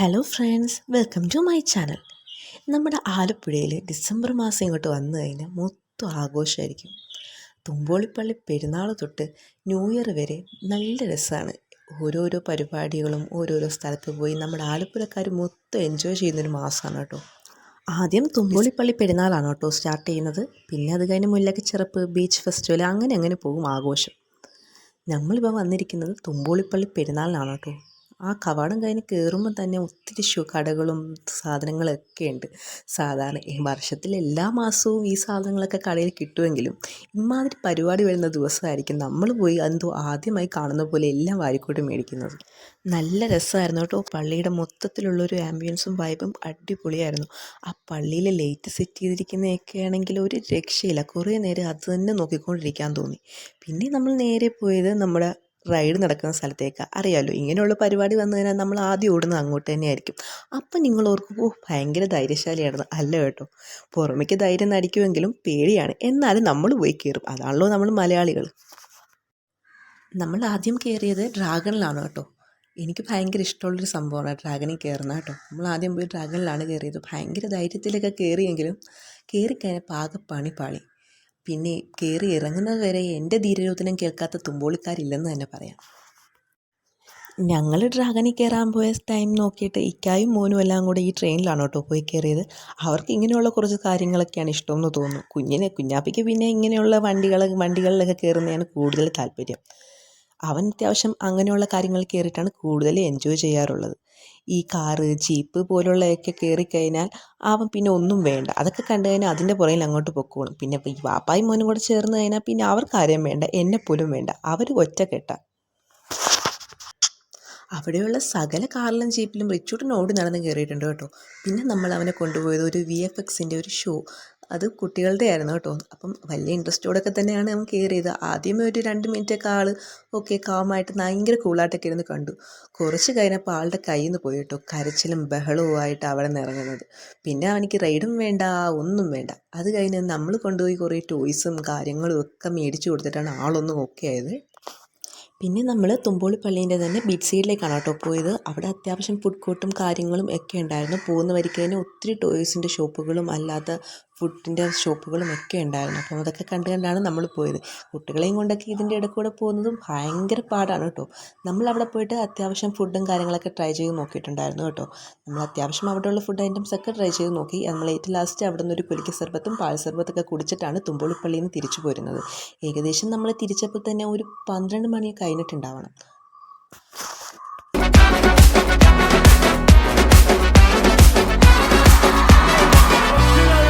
Hello friends welcome to my channel നമ്മുടെ ആലപ്പുഴയിൽ December മാസം ഇങ്ങോട്ട് വന്നു കഴിഞ്ഞാൽ മൊത്തം ആഘോഷമായിരിക്കും തുമ്പോളിപ്പള്ളി പെരുന്നാൾ തൊട്ട് ന്യൂ ഇയർ വരെ നല്ല രസമാണ് ഓരോരോ പരിപാടികളും ഓരോരോ സ്ഥലത്ത് പോയി നമ്മുടെ ആലപ്പുഴക്കാർ മൊത്തം എൻജോയ് ചെയ്യുന്നൊരു മാസമാണ് കേട്ടോ. ആദ്യം തുമ്പോളിപ്പള്ളി പെരുന്നാളാണ് കേട്ടോ സ്റ്റാർട്ട് ചെയ്യുന്നത്. പിന്നെ അത് കഴിഞ്ഞ് മുല്ലക്ക് ചെറുപ്പ് ബീച്ച് ഫെസ്റ്റിവൽ അങ്ങനെ അങ്ങനെ പോകും ആഘോഷം. നമ്മളിപ്പോൾ വന്നിരിക്കുന്നത് തുമ്പോളിപ്പള്ളി പെരുന്നാളിനാണ് കേട്ടോ. ആ കവാടം കഴിഞ്ഞ് കയറുമ്പോൾ തന്നെ ഒത്തിരി ഷൂ കടകളും സാധനങ്ങളൊക്കെ ഉണ്ട്. സാധാരണ വർഷത്തിൽ എല്ലാ മാസവും ഈ സാധനങ്ങളൊക്കെ കടയിൽ കിട്ടുമെങ്കിലും ഇമാതിരി പരിപാടി വരുന്ന ദിവസമായിരിക്കും. നമ്മൾ പോയി എന്തോ ആദ്യമായി കാണുന്ന പോലെ എല്ലാം വാരിക്കോട്ട് മേടിക്കുന്നത്. നല്ല രസമായിരുന്നു കേട്ടോ. പള്ളിയുടെ മൊത്തത്തിലുള്ളൊരു ആംബിയൻസും വൈബും അടിപൊളിയായിരുന്നു. ആ പള്ളിയിൽ ലൈറ്റ് സെറ്റ് ചെയ്തിരിക്കുന്നതൊക്കെ ആണെങ്കിൽ ഒരു രക്ഷയില്ല. കുറേ നേരം അത് തന്നെ നോക്കിക്കൊണ്ടിരിക്കാൻ തോന്നി. പിന്നെ നമ്മൾ നേരെ പോയത് നമ്മുടെ റൈഡ് നടക്കുന്ന സ്ഥലത്തേക്ക്. അറിയാമല്ലോ ഇങ്ങനെയുള്ള പരിപാടി വന്നു കഴിഞ്ഞാൽ നമ്മൾ ആദ്യം ഓടുന്നത് അങ്ങോട്ട് തന്നെയായിരിക്കും. അപ്പം നിങ്ങൾ ഓർക്കും ഓ ഭയങ്കര ധൈര്യശാലിയാണ് അല്ല കേട്ടോ പുറമേക്ക് ധൈര്യം നടിക്കുമെങ്കിലും പേടിയാണ്. എന്നാലും നമ്മൾ പോയി കയറും. അതാണല്ലോ നമ്മൾ മലയാളികൾ. നമ്മൾ ആദ്യം കയറിയത് ഡ്രാഗണിലാണ് കേട്ടോ. എനിക്ക് ഭയങ്കര ഇഷ്ടമുള്ളൊരു സംഭവമാണ് ഡ്രാഗണിൽ കയറുന്ന കേട്ടോ. നമ്മൾ ആദ്യം പോയി ഡ്രാഗണിലാണ് കയറിയത്. ഭയങ്കര ധൈര്യത്തിലൊക്കെ കയറിയെങ്കിലും കയറിക്കഴിഞ്ഞാൽ പാക പണി പാളി. പിന്നെ കയറി ഇറങ്ങുന്നത് വരെ എന്റെ ധീരരോധനം കേൾക്കാത്ത തുമ്പോളിക്കാരില്ലെന്ന് തന്നെ പറയാം. ഞങ്ങൾ ഡ്രാഗണി കയറാൻ പോയ ടൈം നോക്കിയിട്ട് ഇക്കായും മോനും എല്ലാം കൂടെ ഈ ട്രെയിനിലാണ് കേട്ടോ പോയി കയറിയത് അവർക്ക് ഇങ്ങനെയുള്ള കുറച്ച് കാര്യങ്ങളൊക്കെയാണ് ഇഷ്ടമെന്ന് തോന്നുന്നു. കുഞ്ഞിനെ കുഞ്ഞാപ്പിക്ക് പിന്നെ ഇങ്ങനെയുള്ള വണ്ടികൾ വണ്ടികളിലൊക്കെ കയറുന്നതാണ് കൂടുതൽ താല്പര്യം. അവൻ അത്യാവശ്യം അങ്ങനെയുള്ള കാര്യങ്ങൾ കയറിയിട്ടാണ് കൂടുതൽ എൻജോയ് ചെയ്യാറുള്ളത്. ഈ കാറ് ജീപ്പ് പോലുള്ളതൊക്കെ കയറിക്കഴിഞ്ഞാൽ അവൻ പിന്നെ ഒന്നും വേണ്ട. അതൊക്കെ കണ്ടു കഴിഞ്ഞാൽ അതിന്റെ പുറകിൽ അങ്ങോട്ട് പൊക്കോളും. പിന്നെ ഈ വാപ്പായും മോനും കൂടെ ചേർന്ന് കഴിഞ്ഞാൽ പിന്നെ അവർക്ക് ആരെയും വേണ്ട എന്നെ പോലും വേണ്ട. അവർ ഒറ്റക്കെട്ട. അവിടെയുള്ള സകല കാറിലും ജീപ്പിലും റിച്ചൂട്ടൻ ഓടി നടന്ന് കയറിയിട്ടുണ്ട് കേട്ടോ. പിന്നെ നമ്മൾ അവനെ കൊണ്ടുപോയത് ഒരു വി എഫ് എക്സിന്റെ ഒരു ഷോ അത് കുട്ടികളുടെ ആയിരുന്നു കേട്ടോ. അപ്പം വലിയ ഇൻട്രസ്റ്റോടൊക്കെ തന്നെയാണ് നമ്മൾ കയറിയത് ആദ്യമേ ഒരു രണ്ട് മിനിറ്റൊക്കെ ആൾ ഓക്കെ കാമായിട്ട് ഭയങ്കര കൂളായിട്ടൊക്കെ ഇരുന്ന് കണ്ടു. കുറച്ച് കഴിഞ്ഞപ്പോൾ ആളുടെ കയ്യിൽ നിന്ന് പോയി കേട്ടോ. കരച്ചിലും ബഹളവുമായിട്ട് അവിടെ നിന്ന് ഇറങ്ങുന്നത്. പിന്നെ അവനിക്ക് റൈഡും വേണ്ട ഒന്നും വേണ്ട. അത് കഴിഞ്ഞ് നമ്മൾ കൊണ്ടുപോയി കുറേ ടോയ്സും കാര്യങ്ങളും ഒക്കെ മേടിച്ചു കൊടുത്തിട്ടാണ് ആളൊന്നും ഓക്കെ ആയത്. പിന്നെ നമ്മൾ തുമ്പോളി പള്ളീന്റെ തന്നെ ബീച്ച് സൈഡിലേക്കാണ് കേട്ടോ പോയത്. അവിടെ അത്യാവശ്യം ഫുഡ് കോർട്ടും കാര്യങ്ങളും ഒക്കെ ഉണ്ടായിരുന്നു. പോകുന്ന വഴിക്ക് തന്നെ ഒത്തിരി ടോയ്സിന്റെ ഷോപ്പുകളും അല്ലാത്ത ഫുഡിന്റെ ഷോപ്പുകളും ഒക്കെ ഉണ്ടായിരുന്നു. അപ്പോൾ അതൊക്കെ കണ്ടുകൊണ്ടാണ് നമ്മൾ പോയത്. കുട്ടികളെയും കൊണ്ടൊക്കെ ഇതിന്റെ ഇടയിൽ കൂടെ പോകുന്നതും ഭയങ്കര പാടാണ് കേട്ടോ. നമ്മൾ അവിടെ പോയിട്ട് അത്യാവശ്യം ഫുഡും കാര്യങ്ങളൊക്കെ ട്രൈ ചെയ്ത് നോക്കിയിട്ടുണ്ടായിരുന്നു കേട്ടോ. നമ്മൾ അത്യാവശ്യം അവിടെയുള്ള ഫുഡ് ഐറ്റംസ് ഒക്കെ ട്രൈ ചെയ്ത് നോക്കി. നമ്മൾ ഏറ്റവും ലാസ്റ്റ് അവിടെ നിന്ന് ഒരു കുലിക്ക സർബത്തും പാൽ സർബത്തൊക്കെ കുടിച്ചിട്ടാണ് തുമ്പോളിപ്പള്ളിയിൽ നിന്ന് തിരിച്ചു പോരുന്നത്. ഏകദേശം നമ്മൾ തിരിച്ചപ്പോൾ തന്നെ ഒരു പന്ത്രണ്ട് മണി കഴിഞ്ഞിട്ടുണ്ടാവണം.